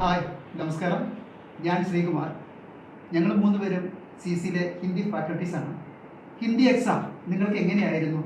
Hi നമസ്കാരം. ഞാൻ ശ്രീകുമാർ. ഞങ്ങൾ മൂന്നുപേരും സി സിയിലെ ഹിന്ദി ഫാക്കൽറ്റീസാണ് ഹിന്ദി എക്സാം നിങ്ങൾക്ക് എങ്ങനെയായിരുന്നു?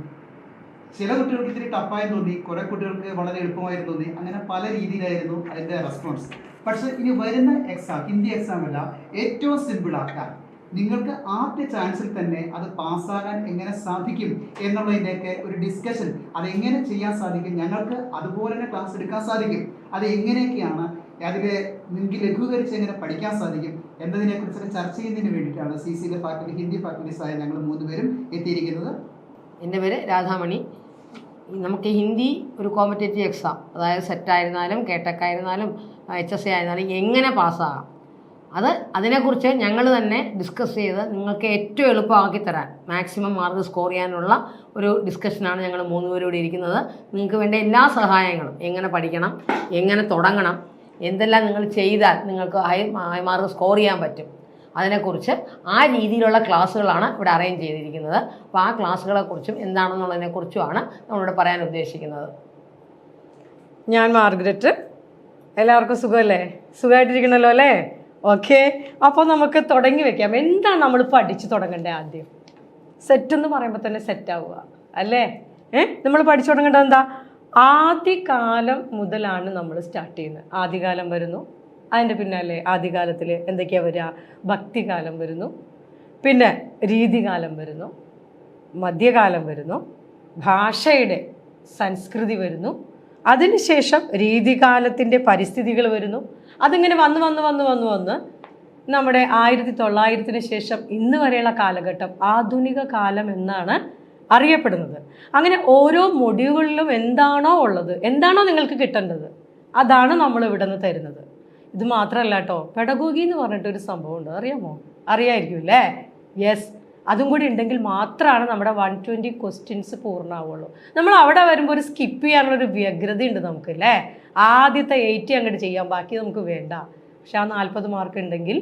ചില കുട്ടികൾക്ക് ഇത്തിരി ടഫായി തോന്നി കുറേ കുട്ടികൾക്ക് വളരെ എളുപ്പമായി തോന്നി അങ്ങനെ പല രീതിയിലായിരുന്നു അതിന്റെ റെസ്പോൺസ് പക്ഷേ ഇനി വരുന്ന എക്സാം ഹിന്ദി എക്സാം അല്ല ഏറ്റവും സിമ്പിൾ ആക്കാൻ നിങ്ങൾക്ക് ആദ്യ ചാൻസിൽ തന്നെ അത് പാസ്സാകാൻ എങ്ങനെ സാധിക്കും എന്നുള്ളതിന്റെയൊക്കെ ഒരു ഡിസ്കഷൻ അത് എങ്ങനെ ചെയ്യാൻ സാധിക്കും? ഞങ്ങൾക്ക് അതുപോലെ തന്നെ ക്ലാസ് എടുക്കാൻ സാധിക്കും. അത് എങ്ങനെയൊക്കെയാണ് അതിൽ നിങ്ങൾക്ക് ലഘൂകരിച്ച് എങ്ങനെ പഠിക്കാൻ സാധിക്കും എന്നതിനെക്കുറിച്ചൊക്കെ ചർച്ച ചെയ്യുന്നതിന് വേണ്ടിയിട്ടാണ് സി സിയിലെ ഫാക്കൽറ്റി ഹിന്ദി ഫാക്കൽറ്റീസായ ഞങ്ങൾ മൂന്നുപേരും എത്തിയിരിക്കുന്നത്. എന്റെ പേര് രാധാമണി. നമുക്ക് ഹിന്ദി ഒരു കോമ്പറ്റേറ്റീവ് എക്സാം അതായത് സെറ്റായിരുന്നാലും കേട്ടക്കായിരുന്നാലും എച്ച് എസ് എ ആയിരുന്നാലും എങ്ങനെ പാസ്സാകാം അത് അതിനെക്കുറിച്ച് ഞങ്ങൾ തന്നെ ഡിസ്കസ് ചെയ്ത് നിങ്ങൾക്ക് ഏറ്റവും എളുപ്പമാക്കി തരാൻ മാക്സിമം മാർക്ക് സ്കോർ ചെയ്യാനുള്ള ഒരു ഡിസ്കഷനാണ് ഞങ്ങൾ മൂന്നുപേരും ഇവിടെ ഇരിക്കുന്നത്. നിങ്ങൾക്ക് വേണ്ട എല്ലാ സഹായങ്ങളും. എങ്ങനെ പഠിക്കണം എങ്ങനെ തുടങ്ങണം എന്തെല്ലാം നിങ്ങൾ ചെയ്താൽ നിങ്ങൾക്ക് ഹൈ ഹൈ മാർക്ക് സ്കോർ ചെയ്യാൻ പറ്റും. അതിനെക്കുറിച്ച് ആ രീതിയിലുള്ള ക്ലാസ്സുകളാണ് ഇവിടെ അറേഞ്ച് ചെയ്തിരിക്കുന്നത്. അപ്പോൾ ആ ക്ലാസ്സുകളെക്കുറിച്ചും എന്താണെന്നുള്ളതിനെക്കുറിച്ചുമാണ് നമ്മളിവിടെ പറയാൻ ഉദ്ദേശിക്കുന്നത്. ഞാൻ മാർഗ്രറ്റ്. എല്ലാവർക്കും സുഖമല്ലേ? സുഖമായിട്ടിരിക്കണല്ലോ അല്ലേ? ഓക്കെ. അപ്പോൾ നമുക്ക് തുടങ്ങി വെക്കാം. എന്താണ് നമ്മൾ പഠിച്ചു തുടങ്ങേണ്ടത് ആദ്യം? സെറ്റ് എന്ന് പറയുമ്പോൾ തന്നെ സെറ്റ് ആവുക. അല്ലേ? ഏ? നമ്മൾ പഠിച്ചു തുടങ്ങേണ്ടത് എന്താ? ആദ്യകാലം മുതലാണ് നമ്മൾ സ്റ്റാർട്ട് ചെയ്യുന്നത്. ആദ്യകാലം വരുന്നു. അതിന്റെ പിന്നാലെ ആദ്യകാലത്തിൽ എന്തൊക്കെയാണ് വരിക? ഭക്തികാലം വരുന്നു. പിന്നെ രീതികാലം വരുന്നു. മധ്യകാലം വരുന്നു. ഭാഷയുടെ സംസ്കൃതി വരുന്നു. അതിനുശേഷം രീതികാലത്തിന്റെ പരിസ്ഥിതികൾ വരുന്നു. അതിങ്ങനെ വന്ന് വന്ന് വന്ന് വന്ന് വന്ന് നമ്മുടെ ആയിരത്തി തൊള്ളായിരത്തിന് ശേഷം ഇന്ന് വരെയുള്ള കാലഘട്ടം ആധുനിക കാലം എന്നാണ് അറിയപ്പെടുന്നത്. അങ്ങനെ ഓരോ മൊഡ്യൂളിലും എന്താണോ ഉള്ളത് എന്താണോ നിങ്ങൾക്ക് കിട്ടേണ്ടത് അതാണ് നമ്മൾ ഇവിടെ നിന്ന് തരുന്നത്. ഇത് മാത്രമല്ല കേട്ടോ പെഡഗോഗി എന്ന് പറഞ്ഞിട്ടൊരു സംഭവമുണ്ട്. അറിയാമോ? അറിയായിരിക്കും അല്ലേ യെസ് അതും കൂടി ഉണ്ടെങ്കിൽ മാത്രമാണ് നമ്മുടെ വൺ ട്വന്റി ക്വസ്റ്റ്യൻസ് പൂർണമാവുള്ളൂ നമ്മൾ അവിടെ വരുമ്പോൾ ഒരു സ്കിപ്പ് ചെയ്യാനുള്ളൊരു വ്യഗ്രത ഉണ്ട് നമുക്ക് അല്ലേ ആദ്യത്തെ എയ്റ്റി അങ്ങോട്ട് ചെയ്യാം ബാക്കി നമുക്ക് വേണ്ട. പക്ഷെ ആ നാൽപ്പത് മാർക്ക് ഉണ്ടെങ്കിൽ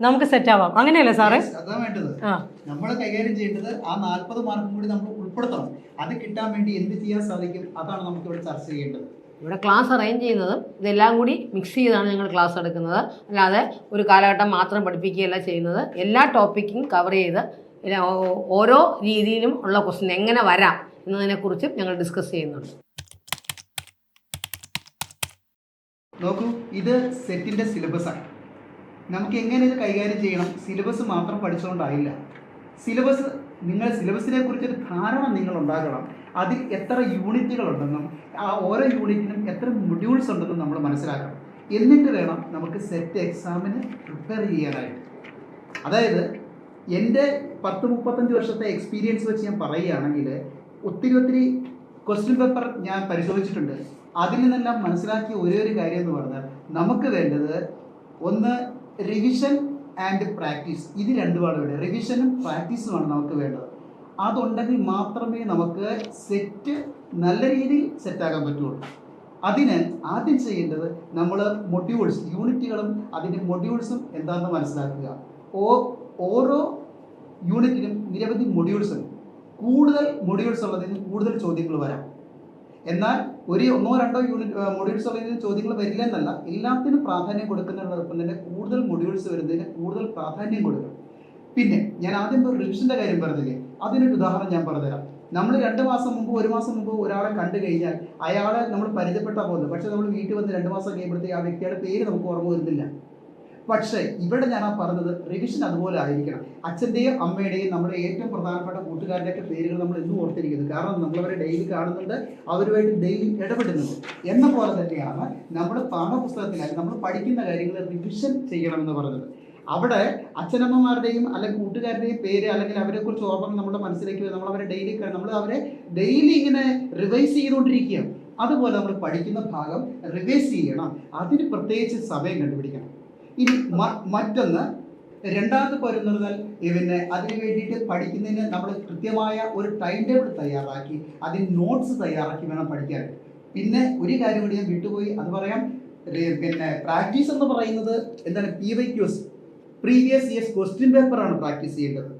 നമുക്ക് സെറ്റ് ആവാം. അങ്ങനെയല്ലേ സാറേ? വേണ്ടത്. ആ. നമ്മൾ കൈകാര്യം ചെയ്യേണ്ടത് ആ നാൽപ്പത് മാർക്കും കൂടി നമ്മൾ ഉൾപ്പെടുത്തണം. അത് കിട്ടാൻ വേണ്ടി എന്ത് ചെയ്യാൻ സാധിക്കും അതാണ് നമുക്ക് ഇവിടെ ചർച്ച ചെയ്യേണ്ടത്. ഇവിടെ ക്ലാസ് അറേഞ്ച് ചെയ്യുന്നത് ഇതെല്ലാം കൂടി മിക്സ് ചെയ്താണ് ഞങ്ങൾ ക്ലാസ് എടുക്കുന്നത്. അല്ലാതെ ഒരു കാലഘട്ടം മാത്രം പഠിപ്പിക്കുകയല്ല ചെയ്യുന്നത്. എല്ലാ ടോപ്പിക്കും കവർ ചെയ്ത് ഓരോ രീതിയിലും ഉള്ള ക്വസ്റ്റ്യൻ എങ്ങനെ വരാം എന്നതിനെക്കുറിച്ചും ഞങ്ങൾ ഡിസ്കസ് ചെയ്യുന്നുണ്ട്. നോക്കൂ ഇത് സെറ്റിന്റെ സിലബസ് ആണ്. നമുക്ക് എങ്ങനെ ഇത് കൈകാര്യം ചെയ്യണം? സിലബസ് മാത്രം പഠിച്ചുകൊണ്ടായില്ല സിലബസ് നിങ്ങൾ സിലബസിനെ കുറിച്ചൊരു ധാരണ നിങ്ങൾ ഉണ്ടാക്കണം അതിൽ എത്ര യൂണിറ്റുകൾ ഉണ്ടെന്നും ആ ഓരോ യൂണിറ്റിനും എത്ര മൊഡ്യൂൾസ് ഉണ്ടെന്നും നമ്മൾ മനസ്സിലാക്കണം. എന്നിട്ട് വേണം നമുക്ക് സെറ്റ് എക്സാമിന് പ്രിപ്പയർ ചെയ്യാനായിട്ട്. അതായത് എന്റെ പത്ത് മുപ്പത്തഞ്ച് വർഷത്തെ എക്സ്പീരിയൻസ് വെച്ച് ഞാൻ പറയുകയാണെങ്കിൽ ഒത്തിരി ഒത്തിരി ക്വസ്റ്റ്യൻ പേപ്പർ ഞാൻ പരിശോധിച്ചിട്ടുണ്ട്. അതിൽ നിന്നെല്ലാം മനസ്സിലാക്കിയ ഒരേ ഒരു കാര്യം എന്ന് പറഞ്ഞാൽ നമുക്ക് വേണ്ടത് ഒന്ന് റിവിഷൻ ആൻഡ് പ്രാക്ടീസ് ഇത് രണ്ടുമാണ് വേണ്ട റിവിഷനും പ്രാക്ടീസുമാണ് നമുക്ക് വേണ്ടത്. അതുണ്ടെങ്കിൽ മാത്രമേ നമുക്ക് സെറ്റ് നല്ല രീതിയിൽ സെറ്റാക്കാൻ പറ്റുള്ളൂ. അതിന് ആദ്യം ചെയ്യേണ്ടത് നമ്മൾ മൊഡ്യൂൾസ് യൂണിറ്റുകളും അതിന്റെ മൊഡ്യൂൾസും എന്താണെന്ന് മനസ്സിലാക്കുക. ഓ ഓരോ യൂണിറ്റിനും നിരവധി മൊഡ്യൂൾസ് ഉണ്ട്. കൂടുതൽ മൊഡ്യൂൾസ് ഉള്ളതിന് കൂടുതൽ ചോദ്യങ്ങൾ വരാം. എന്നാൽ ഒരു ഒന്നോ രണ്ടോ യൂണിറ്റ് മൊഡ്യൂൾസ് ഉള്ളതിന് ചോദ്യങ്ങൾ വരില്ല എന്നല്ല. എല്ലാത്തിനും പ്രാധാന്യം കൊടുക്കുന്നതിനോടൊപ്പം തന്നെ കൂടുതൽ മൊഡ്യൂൾസ് വരുന്നതിന് കൂടുതൽ പ്രാധാന്യം കൊടുക്കണം. പിന്നെ ഞാൻ ആദ്യം റിവിഷന്റെ കാര്യം പറഞ്ഞില്ലേ? അതിനൊരു ഉദാഹരണം ഞാൻ പറഞ്ഞുതരാം. നമ്മൾ രണ്ട് മാസം മുമ്പ് ഒരു മാസം മുമ്പ് ഒരാളെ കണ്ടു കഴിഞ്ഞാൽ അയാളെ നമ്മൾ പരിചയപ്പെട്ടാൽ പോകുന്നത് പക്ഷെ നമ്മൾ വീട്ടിൽ വന്ന് രണ്ട് മാസം കഴിയുമ്പോഴത്തേക്ക് ആ വ്യക്തിയുടെ പേര് നമുക്ക് ഓർമ്മ വരുന്നില്ല. പക്ഷേ ഇവിടെ ഞാൻ ആ പറഞ്ഞത് റിവിഷൻ അതുപോലെ ആയിരിക്കണം. അച്ഛന്റെയും അമ്മയുടെയും നമ്മുടെ ഏറ്റവും പ്രധാനപ്പെട്ട കൂട്ടുകാരുടെയൊക്കെ പേരുകൾ നമ്മൾ എന്നും ഓർത്തിരിക്കുന്നത് കാരണം നമ്മളവരെ ഡെയിലി കാണുന്നുണ്ട് അവരുമായിട്ട് ഡെയിലി ഇടപെടുന്നുണ്ട്. എന്ന പോലെ തന്നെയാണ് നമ്മുടെ പാഠപുസ്തകത്തിനായി നമ്മൾ പഠിക്കുന്ന കാര്യങ്ങൾ റിവിഷൻ ചെയ്യണമെന്ന് പറഞ്ഞത് അവിടെ അച്ഛനമ്മമാരുടെയും അല്ലെങ്കിൽ കൂട്ടുകാരുടെയും പേര് അല്ലെങ്കിൽ അവരെക്കുറിച്ച് ഓർമ്മകൾ നമ്മുടെ മനസ്സിലേക്ക് വരും. നമ്മൾ അവരെ ഡെയിലി നമ്മൾ അവരെ ഡെയിലി ഇങ്ങനെ റിവൈസ് ചെയ്തുകൊണ്ടിരിക്കുകയാണ്. അതുപോലെ നമ്മൾ പഠിക്കുന്ന ഭാഗം റിവൈസ് ചെയ്യണം. അതിന് പ്രത്യേകിച്ച് സമയം കണ്ടുപിടിക്കണം. ഇനി മറ്റൊന്ന് രണ്ടാമത് പോരെന്ന് പറഞ്ഞാൽ പിന്നെ അതിന് വേണ്ടിയിട്ട് പഠിക്കുന്നതിന് നമ്മൾ കൃത്യമായ ഒരു ടൈം ടേബിൾ തയ്യാറാക്കി അതിന് നോട്ട്സ് തയ്യാറാക്കി വേണം പഠിക്കാൻ. പിന്നെ ഒരു കാര്യം കൂടി ഞാൻ വിട്ടുപോയി അത് പറയാം. പിന്നെ പ്രാക്ടീസ് എന്ന് പറയുന്നത് എന്താണ്? P Y Qs previous years question പേപ്പറാണ് പ്രാക്ടീസ് ചെയ്യേണ്ടത്.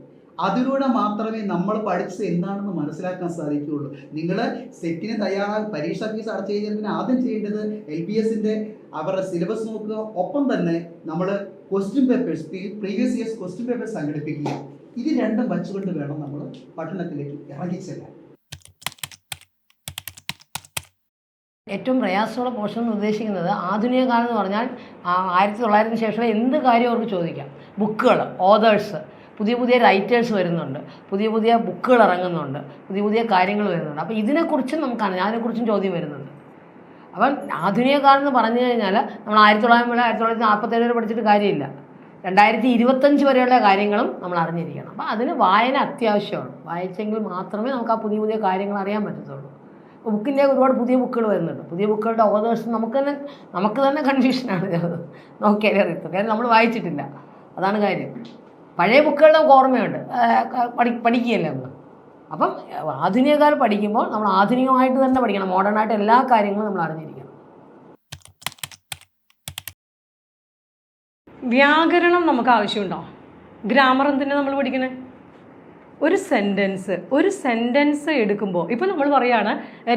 അതിലൂടെ മാത്രമേ നമ്മൾ പഠിച്ചത് എന്താണെന്ന് മനസ്സിലാക്കാൻ സാധിക്കുകയുള്ളൂ. നിങ്ങൾ സെറ്റിന് തയ്യാറാ പരീക്ഷാ ഫീസ് അടച്ചു കഴിഞ്ഞാൽ പിന്നെ ആദ്യം ചെയ്യേണ്ടത് എൽ ബി എസിന്റെ അവരുടെ സിലബസ് നോക്കുക. ഒപ്പം തന്നെ നമ്മൾ question papers previous years question papers സംഘടിപ്പിക്കുക. ഇത് രണ്ടും വച്ചുകൊണ്ട് വേണം നമ്മൾ പഠനത്തിലേക്ക് ഇറങ്ങിച്ചെല്ലാൻ ഏറ്റവും പ്രയാസമുള്ള പോർഷൻ എന്ന് ഉദ്ദേശിക്കുന്നത് ആധുനിക കാലം എന്ന് പറഞ്ഞാൽ ആയിരത്തി തൊള്ളായിരത്തിന് ശേഷം എന്ത് കാര്യം അവർക്ക് ചോദിക്കാം? ബുക്കുകൾ ഓതേഴ്സ് പുതിയ പുതിയ റൈറ്റേഴ്സ് വരുന്നുണ്ട്. പുതിയ പുതിയ ബുക്കുകൾ ഇറങ്ങുന്നുണ്ട്. പുതിയ പുതിയ കാര്യങ്ങൾ വരുന്നുണ്ട്. അപ്പോൾ ഇതിനെക്കുറിച്ചും നമുക്കാണ് അതിനെക്കുറിച്ചും ചോദ്യം വരുന്നുണ്ട്. അപ്പം ആധുനിക കാലം എന്ന് പറഞ്ഞു കഴിഞ്ഞാൽ നമ്മൾ ആയിരത്തി മുതൽ ആയിരത്തി തൊള്ളായിരത്തി നാൽപ്പത്തേഴ് വരെ പഠിച്ചിട്ട് കാര്യമില്ല. രണ്ടായിരത്തി ഇരുപത്തഞ്ച് വരെയുള്ള കാര്യങ്ങളും നമ്മൾ അറിഞ്ഞിരിക്കണം. അപ്പം അതിന് വായന അത്യാവശ്യമാണ്. വായിച്ചെങ്കിൽ മാത്രമേ നമുക്ക് ആ പുതിയ പുതിയ കാര്യങ്ങൾ അറിയാൻ പറ്റത്തുള്ളൂ. ഇപ്പോൾ ബുക്കിന്റെ ഒരുപാട് പുതിയ ബുക്കുകൾ വരുന്നുണ്ട്. പുതിയ ബുക്കുകളുടെ ഓതേഴ്സ് നമുക്ക് തന്നെ നമുക്ക് തന്നെ കൺഫ്യൂഷനാണ് ചിലത് നോക്കിയാലേ അറിയത്തുള്ളൂ. കാരണം നമ്മൾ വായിച്ചിട്ടില്ല. അതാണ് കാര്യം. പഴയ നമുക്ക് ഓർമ്മയുണ്ട്. പഠി പഠിക്കുകയല്ലേ നമ്മൾ? അപ്പം ആധുനിക കാലം പഠിക്കുമ്പോൾ നമ്മൾ ആധുനികമായിട്ട് തന്നെ പഠിക്കണം. മോഡേൺ ആയിട്ട് എല്ലാ കാര്യങ്ങളും നമ്മൾ അറിഞ്ഞിരിക്കണം. വ്യാകരണം നമുക്ക് ആവശ്യമുണ്ടോ? ഗ്രാമർ എന്തിനാണ് നമ്മൾ പഠിക്കുന്നത് ഒരു സെന്റൻസ് ഒരു സെന്റൻസ് എടുക്കുമ്പോൾ ഇപ്പം നമ്മൾ പറയാണ്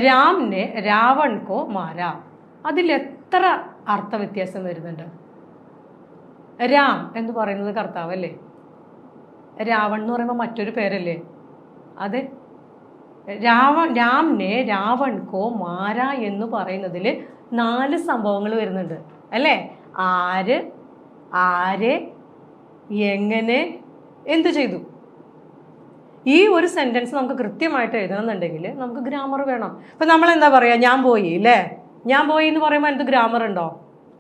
രാംനെ രാവൺ കോ മാര. അതിൽ എത്ര അർത്ഥവ്യത്യാസം വരുന്നുണ്ട്? രാം എന്ന് പറയുന്നത് കർത്താവല്ലേ? രാവൺ എന്ന് പറയുമ്പോൾ മറ്റൊരു പേരല്ലേ? അതെ. രാവ രാംനെ രാവൺ കോ മാര എന്ന് പറയുന്നതിൽ നാല് സംഭവങ്ങൾ വരുന്നുണ്ട്. അല്ലേ? ആര് ആര് എങ്ങനെ എന്തു ചെയ്തു? ഈ ഒരു സെന്റൻസ് നമുക്ക് കൃത്യമായിട്ട് എഴുതണമെന്നുണ്ടെങ്കിൽ നമുക്ക് ഗ്രാമർ വേണം. ഇപ്പം നമ്മൾ എന്താ പറയുക ഞാൻ പോയി അല്ലേ ഞാൻ പോയി എന്ന് പറയുമ്പോൾ എന്ത് ഗ്രാമർ ഉണ്ടോ?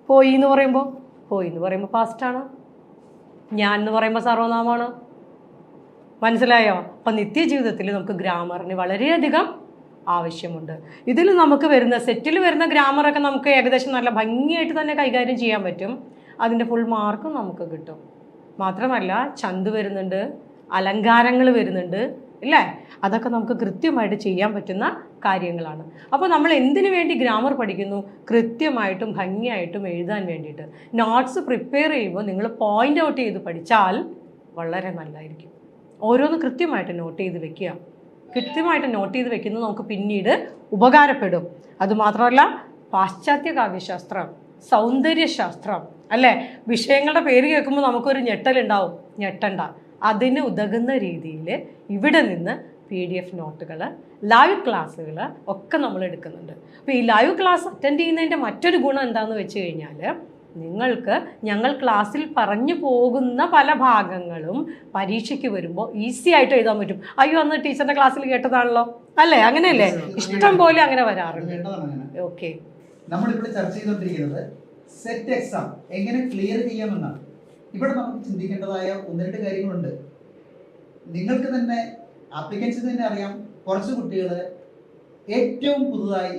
പോയി എന്ന് പറയുമ്പോൾ പോയി എന്ന് പറയുമ്പോൾ പാസ്റ്റാണ് ഞാൻ എന്ന് പറയുമ്പോൾ സർവനാമമാണ്. മനസ്സിലായോ? അപ്പം നിത്യജീവിതത്തിൽ നമുക്ക് ഗ്രാമറിന് വളരെയധികം ആവശ്യമുണ്ട്. ഇതിൽ നമുക്ക് വരുന്ന സെറ്റിൽ വരുന്ന ഗ്രാമറൊക്കെ നമുക്ക് ഏകദേശം നല്ല ഭംഗിയായിട്ട് തന്നെ കൈകാര്യം ചെയ്യാൻ പറ്റും. അതിന്റെ ഫുൾ മാർക്കും നമുക്ക് കിട്ടും. മാത്രമല്ല ചന്ത് വരുന്നുണ്ട് അലങ്കാരങ്ങൾ വരുന്നുണ്ട് ഇല്ലേ? അതൊക്കെ നമുക്ക് കൃത്യമായിട്ട് ചെയ്യാൻ പറ്റുന്ന കാര്യങ്ങളാണ്. അപ്പോൾ നമ്മൾ എന്തിനു വേണ്ടി ഗ്രാമർ പഠിക്കുന്നു? കൃത്യമായിട്ടും ഭംഗിയായിട്ടും എഴുതാൻ വേണ്ടിയിട്ട്. നോട്ട്സ് പ്രിപ്പയർ ചെയ്യുമ്പോൾ നിങ്ങൾ പോയിന്റ് ഔട്ട് ചെയ്ത് പഠിച്ചാൽ വളരെ നല്ലതായിരിക്കും. ഓരോന്ന് കൃത്യമായിട്ട് നോട്ട് ചെയ്ത് വെക്കുക. കൃത്യമായിട്ട് നോട്ട് ചെയ്ത് വെക്കുന്നത് നമുക്ക് പിന്നീട് ഉപകാരപ്പെടും. അതുമാത്രമല്ല പാശ്ചാത്യ കാവ്യശാസ്ത്രം സൗന്ദര്യശാസ്ത്രം അല്ലേ? വിഷയങ്ങളുടെ പേര് കേൾക്കുമ്പോൾ നമുക്കൊരു ഞെട്ടലുണ്ടാവും. ഞെട്ടണ്ട. അതിന് ഉതകുന്ന രീതിയിൽ ഇവിടെ നിന്ന് പി ഡി എഫ് നോട്ടുകൾ ലൈവ് ക്ലാസ്സുകൾ ഒക്കെ നമ്മൾ എടുക്കുന്നുണ്ട്. അപ്പോൾ ഈ ലൈവ് ക്ലാസ് അറ്റൻഡ് ചെയ്യുന്നതിന്റെ മറ്റൊരു ഗുണം എന്താണെന്ന് വെച്ച് കഴിഞ്ഞാൽ നിങ്ങൾക്ക് ഞങ്ങൾ ക്ലാസ്സിൽ പറഞ്ഞു പോകുന്ന പല ഭാഗങ്ങളും പരീക്ഷയ്ക്ക് വരുമ്പോൾ ഈസി ആയിട്ട് എഴുതാൻ പറ്റും. അയ്യോ അന്ന് ടീച്ചറിന്റെ ക്ലാസ്സിൽ കേട്ടതാണല്ലോ. അല്ലേ? അങ്ങനെയല്ലേ? ഇഷ്ടം പോലെ അങ്ങനെ വരാറുണ്ട്. ഓക്കെ നമ്മളിവിടെ ചർച്ച ചെയ്തുകൊണ്ടിരിക്കുന്നത് സെറ്റ് എക്സാം എങ്ങനെ ക്ലിയർ ചെയ്യാമെന്നാണ്. ഇവിടെ നമുക്ക് ചിന്തിക്കേണ്ടതായ ഒന്ന് രണ്ട് കാര്യങ്ങളുണ്ട്. നിങ്ങൾക്ക് തന്നെ ആപ്ലിക്കൻസിന് തന്നെ അറിയാം കുറച്ച് കുട്ടികൾ ഏറ്റവും പുതുതായി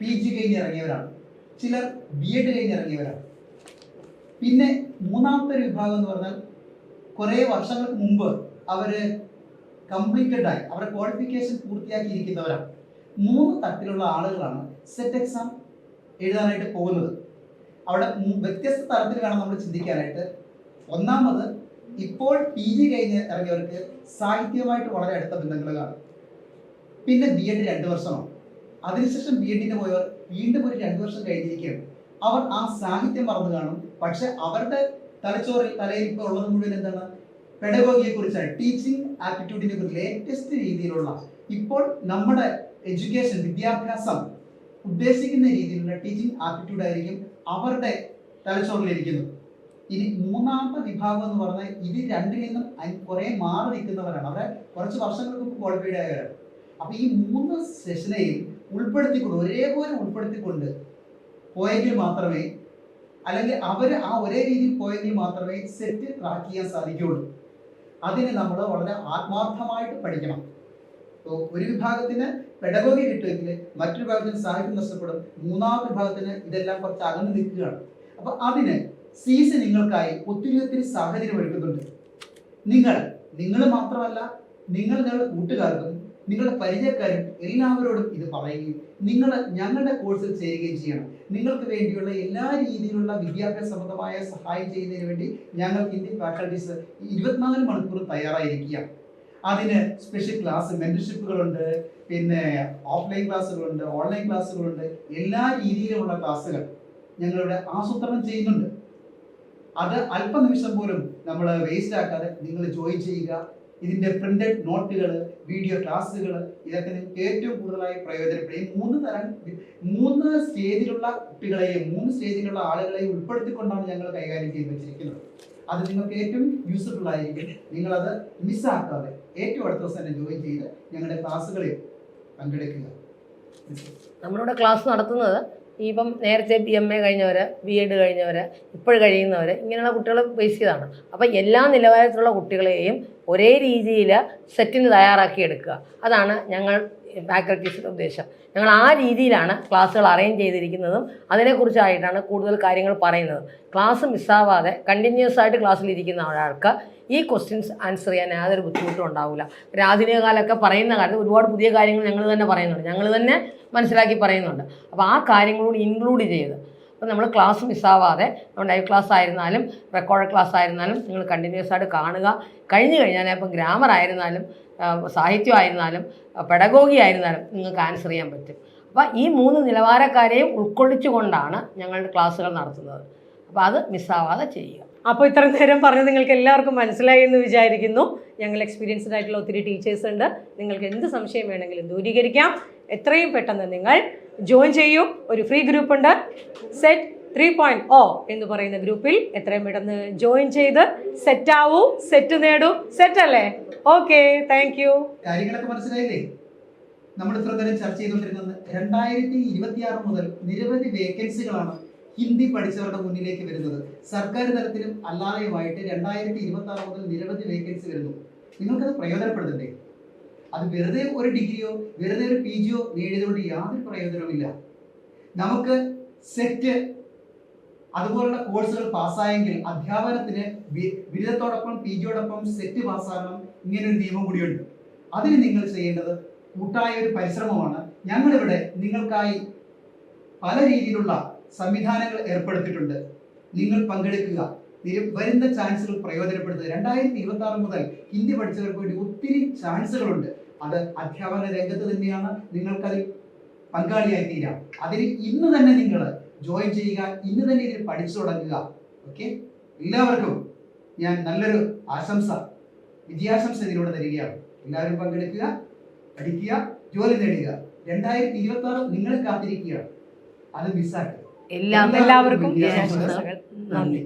പി ജി കഴിഞ്ഞ് ഇറങ്ങിയവരാണ്. ചിലർ ബി എഡ് കഴിഞ്ഞ് പിന്നെ മൂന്നാമത്തെ ഒരു വിഭാഗം എന്ന് പറഞ്ഞാൽ കുറേ വർഷങ്ങൾക്ക് മുമ്പ് അവർ കംപ്ലീറ്റഡ് ആയി. അവരുടെ ക്വാളിഫിക്കേഷൻ പൂർത്തിയാക്കിയിരിക്കുന്നവരാണ് മൂന്ന് തരത്തിലുള്ള ആളുകളാണ് സെറ്റ് എക്സാം എഴുതാനായിട്ട് പോകുന്നത്. അവിടെ വ്യത്യസ്ത തരത്തിൽ വേണം നമ്മൾ ചിന്തിക്കാനായിട്ട്. ഒന്നാമത് ഇപ്പോൾ പി ജി കഴിഞ്ഞ് ഇറങ്ങിയവർക്ക് സാഹിത്യമായിട്ട് വളരെ അടുത്ത ബന്ധങ്ങൾ കാണും. പിന്നെ ബി എഡ് രണ്ട് വർഷമാണ്. അതിനുശേഷം ബി എഡിന് പോയവർ വീണ്ടും ഒരു രണ്ട് വർഷം കഴിഞ്ഞിരിക്കുകയാണ്. അവർ ആ സാഹിത്യം മറന്നു കാണും. പക്ഷെ അവരുടെ തലച്ചോറിൽ തലയിൽ ഇപ്പോൾ ഉള്ളത് മുഴുവൻ എന്താണ്? പെഡഗോഗിയെ കുറിച്ചാണ് ടീച്ചിങ് ആപ്റ്റിറ്റ്യൂഡിനെ കുറിച്ച് ലേറ്റസ്റ്റ് രീതിയിലുള്ള ഇപ്പോൾ നമ്മുടെ എഡ്യൂക്കേഷൻ വിദ്യാഭ്യാസം ഉദ്ദേശിക്കുന്ന രീതിയിലുള്ള ടീച്ചിങ് ആറ്റിറ്റ്യൂഡ് ആയിരിക്കും അവരുടെ തലച്ചോറിലിരിക്കുന്നത്. ഇനി മൂന്നാമത്തെ വിഭാഗം എന്ന് പറഞ്ഞാൽ ഇത് രണ്ടിൽ നിന്നും കുറെ മാറി നിൽക്കുന്നവരാണ്. അവരെ കുറച്ച് വർഷങ്ങൾക്ക് മുമ്പ് ക്വാളിഫൈഡ് ആയവരാണ്. അപ്പൊ ഈ മൂന്ന് സെഷനെയും ഉൾപ്പെടുത്തിക്കൊണ്ട് ഒരേപോലെ ഉൾപ്പെടുത്തിക്കൊണ്ട് പോയെങ്കിൽ മാത്രമേ അല്ലെങ്കിൽ അവർ ആ ഒരേ രീതിയിൽ പോയെങ്കിൽ മാത്രമേ സെറ്റ് ട്രാക്ക് ചെയ്യാൻ സാധിക്കുകയുള്ളൂ. അതിന് നമ്മൾ വളരെ ആത്മാർത്ഥമായിട്ട് പഠിക്കണം. ഇപ്പോൾ ഒരു വിഭാഗത്തിന് പെടഗോഗി കിട്ടുമെങ്കിൽ മറ്റൊരു വിഭാഗത്തിന് സാഹിത്യം നഷ്ടപ്പെടും. മൂന്നാം വിഭാഗത്തിന് ഇതെല്ലാം കുറച്ച് അകന്നു നിൽക്കുകയാണ്. അപ്പൊ അതിന് സീസൺ നിങ്ങൾക്കായി ഒത്തിരി ഒത്തിരി സാഹചര്യം ഒരുക്കുന്നുണ്ട്. നിങ്ങൾ നിങ്ങൾ മാത്രമല്ല നിങ്ങൾ നിങ്ങളുടെ കൂട്ടുകാർക്കും നിങ്ങളുടെ പരിചയക്കാരും എല്ലാവരോടും ഇത് പറയുകയും നിങ്ങൾ ഞങ്ങളുടെ കോഴ്സിൽ ചേരുകയും ചെയ്യണം. നിങ്ങൾക്ക് വേണ്ടിയുള്ള എല്ലാ രീതിയിലുള്ള വിദ്യാഭ്യാസ സംബന്ധമായ സഹായം ചെയ്യുന്നതിന് വേണ്ടി ഞങ്ങൾ ഇന്ത്യൻ ഫാക്കൽറ്റീസ് ഇരുപത്തിനാല് മണിക്കൂർ തയ്യാറായിരിക്കുക അതിന് സ്പെഷ്യൽ ക്ലാസ് മെന്റർഷിപ്പുകളുണ്ട് പിന്നെ ഓഫ്ലൈൻ ക്ലാസ്സുകളുണ്ട് ഓൺലൈൻ ക്ലാസ്സുകളുണ്ട് എല്ലാ രീതിയിലുമുള്ള ക്ലാസ്സുകൾ ഞങ്ങളിവിടെ ആസൂത്രണം ചെയ്യുന്നുണ്ട്. അത് അല്പനിമിഷം പോലും നമ്മൾ വേസ്റ്റ് ആക്കാതെ നിങ്ങൾ ജോയിൻ ചെയ്യുക ഇതിന്റെ പ്രിന്റഡ് നോട്ടുകൾ വീഡിയോ ക്ലാസ്സുകൾ ഇതൊക്കെ നിങ്ങൾക്ക് ഏറ്റവും കൂടുതലായി പ്രയോജനപ്പെടും. ഈ മൂന്ന് തരം മൂന്ന് സ്റ്റേജിലുള്ള കുട്ടികളെയും മൂന്ന് സ്റ്റേജിലുള്ള ആളുകളെയും ഉൾപ്പെടുത്തിക്കൊണ്ടാണ് ഞങ്ങൾ കൈകാര്യം ചെയ്ത് വെച്ചിരിക്കുന്നത്. അത് നിങ്ങൾക്ക് ഏറ്റവും യൂസ്ഫുൾ ആയിരിക്കും. നിങ്ങളത് മിസ്സാക്കാതെ ഏറ്റവും അടുത്ത ദിവസം തന്നെ ജോയിൻ ചെയ്ത് ഞങ്ങളുടെ ക്ലാസ്സുകളിൽ പങ്കെടുക്കുക. നമ്മളിവിടെ ക്ലാസ് നടത്തുന്നത് ഇപ്പം നേരത്തെ ബി എം എ കഴിഞ്ഞവർ ബി എഡ് കഴിഞ്ഞവർ ഇപ്പോൾ കഴിയുന്നവർ ഇങ്ങനെയുള്ള കുട്ടികൾ ബേസ് ചെയ്താണ്. അപ്പോൾ എല്ലാ നിലവാരത്തിലുള്ള കുട്ടികളെയും ഒരേ രീതിയിൽ സെറ്റിന് തയ്യാറാക്കി എടുക്കുക. അതാണ് ഞങ്ങൾ ഫാക്കൽറ്റീസിന്റെ ഉദ്ദേശം. ഞങ്ങൾ ആ രീതിയിലാണ് ക്ലാസ്സുകൾ അറേഞ്ച് ചെയ്തിരിക്കുന്നതും അതിനെക്കുറിച്ചായിട്ടാണ് കൂടുതൽ കാര്യങ്ങൾ പറയുന്നത്. ക്ലാസ് മിസ്സാവാതെ കണ്ടിന്യൂസ് ആയിട്ട് ക്ലാസ്സിൽ ഇരിക്കുന്ന ഒരാൾക്ക് ഈ ക്വസ്റ്റ്യൻസ് ആൻസർ ചെയ്യാൻ യാതൊരു ബുദ്ധിമുട്ടും ഉണ്ടാവില്ല. ഒരു ആധുനിക കാലമൊക്കെ പറയുന്ന കാലത്ത് ഒരുപാട് പുതിയ കാര്യങ്ങൾ ഞങ്ങൾ തന്നെ പറയുന്നുണ്ട്. ഞങ്ങൾ തന്നെ മനസ്സിലാക്കി പറയുന്നുണ്ട്. അപ്പോൾ ആ കാര്യങ്ങളോട് ഇൻക്ലൂഡ് ചെയ്ത്. അപ്പോൾ നമ്മൾ ക്ലാസ് മിസ്സാവാതെ ലൈവ് ക്ലാസ് ആയിരുന്നാലും റെക്കോർഡ് ക്ലാസ് ആയിരുന്നാലും നിങ്ങൾ കണ്ടിന്യൂസ് ആയിട്ട് കാണുക. കഴിഞ്ഞു കഴിഞ്ഞാൽ ഇപ്പോൾ ഗ്രാമർ ആയിരുന്നാലും സാഹിത്യം ആയിരുന്നാലും പെഡഗോഗി ആയിരുന്നാലും നിങ്ങൾക്ക് ആൻസർ ചെയ്യാൻ പറ്റും. അപ്പോൾ ഈ മൂന്ന് നിലവാരക്കാരെയും ഉൾക്കൊള്ളിച്ചുകൊണ്ടാണ് ഞങ്ങളുടെ ക്ലാസ്സുകൾ നടത്തുന്നത്. അപ്പോൾ അത് മിസ്സാവാതെ ചെയ്യുക. അപ്പോൾ ഇത്ര നേരം പറഞ്ഞ് നിങ്ങൾക്ക് എല്ലാവർക്കും മനസ്സിലായി എന്ന് വിചാരിക്കുന്നു. ഞങ്ങൾ എക്സ്പീരിയൻസ്ഡ് ആയിട്ടുള്ള ഒത്തിരി ടീച്ചേഴ്സ് ഉണ്ട്. നിങ്ങൾക്ക് എന്ത് സംശയം വേണമെങ്കിലും ദൂരീകരിക്കാം. എത്രയും പെട്ടെന്ന് നിങ്ങൾ ജോയിൻ ചെയ്യൂ. ഒരു ഫ്രീ ഗ്രൂപ്പ് ഉണ്ട്. സെറ്റ് ത്രീ പോയിന്റ് ഓ എന്ന് പറയുന്ന ഗ്രൂപ്പിൽ എത്രയും പെട്ടെന്ന് ജോയിൻ ചെയ്ത് സെറ്റ് ആവൂ. സെറ്റ് നേടൂ. സെറ്റ് അല്ലേ? ഓക്കെ താങ്ക് യു കാര്യങ്ങളൊക്കെ മനസ്സിലായില്ലേ? നമ്മൾ ഇത്ര നേരം ചർച്ച ചെയ്തുകൊണ്ടിരുന്നത് രണ്ടായിരത്തി ഇരുപത്തിയാറ് മുതൽ നിരവധി വേക്കൻസികളാണ് ഹിന്ദി പഠിച്ചവരുടെ മുന്നിലേക്ക് വരുന്നത്. സർക്കാർ തലത്തിലും അല്ലാതെയുമായിട്ട് രണ്ടായിരത്തി ഇരുപത്തി ആറ് മുതൽ നിരവധി വേക്കൻസി വരുന്നു. നിങ്ങൾക്കത് പ്രയോജനപ്പെടുത്തണ്ടേ? അത് വെറുതെ ഒരു ഡിഗ്രിയോ വെറുതെ ഒരു പി ജിയോ നേടിയതുകൊണ്ട് യാതൊരു പ്രയോജനവുമില്ല നമുക്ക് സെറ്റ് അതുപോലുള്ള കോഴ്സുകൾ പാസ്സായെങ്കിൽ അധ്യാപനത്തിന് ബിരുദത്തോടൊപ്പം പി ജിയോടൊപ്പം സെറ്റ് പാസ്സാകണം. ഇങ്ങനെ ഒരു നിയമം കൂടിയുണ്ട്. അതിന് നിങ്ങൾ ചെയ്യേണ്ടത് കൂട്ടായ ഒരു പരിശ്രമമാണ്. ഞങ്ങളിവിടെ നിങ്ങൾക്കായി പല രീതിയിലുള്ള സംവിധാനങ്ങൾ ഏർപ്പെടുത്തിയിട്ടുണ്ട്. നിങ്ങൾ പങ്കെടുക്കുക. വരുന്ന ചാൻസുകൾ പ്രയോജനപ്പെടുത്തുക. രണ്ടായിരത്തി ഇരുപത്തി ആറ് മുതൽ ഹിന്ദി പഠിച്ചവർക്ക് വേണ്ടി ഒത്തിരി ചാൻസുകളുണ്ട്. അത് അധ്യാപന രംഗത്ത് തന്നെയാണ് നിങ്ങൾക്കതിൽ പങ്കാളിയായി തീരാം. അതിന് ഇന്ന് തന്നെ നിങ്ങൾ ജോയിൻ ചെയ്യുക. ഇന്ന് തന്നെ ഇതിൽ പഠിച്ചു തുടങ്ങുക. ഓക്കെ? എല്ലാവർക്കും ഞാൻ നല്ലൊരു ആശംസ വിജയാശംസ ഇതിലൂടെ തരികയാണ്. എല്ലാവരും പങ്കെടുക്കുക പഠിക്കുക ജോലി നേടുക. രണ്ടായിരത്തി ഇരുപത്തി ആറ് നിങ്ങൾ കാത്തിരിക്കുകയാണ്. അത് മിസ്സാക്കുക എല്ലാവർക്കും നന്ദി.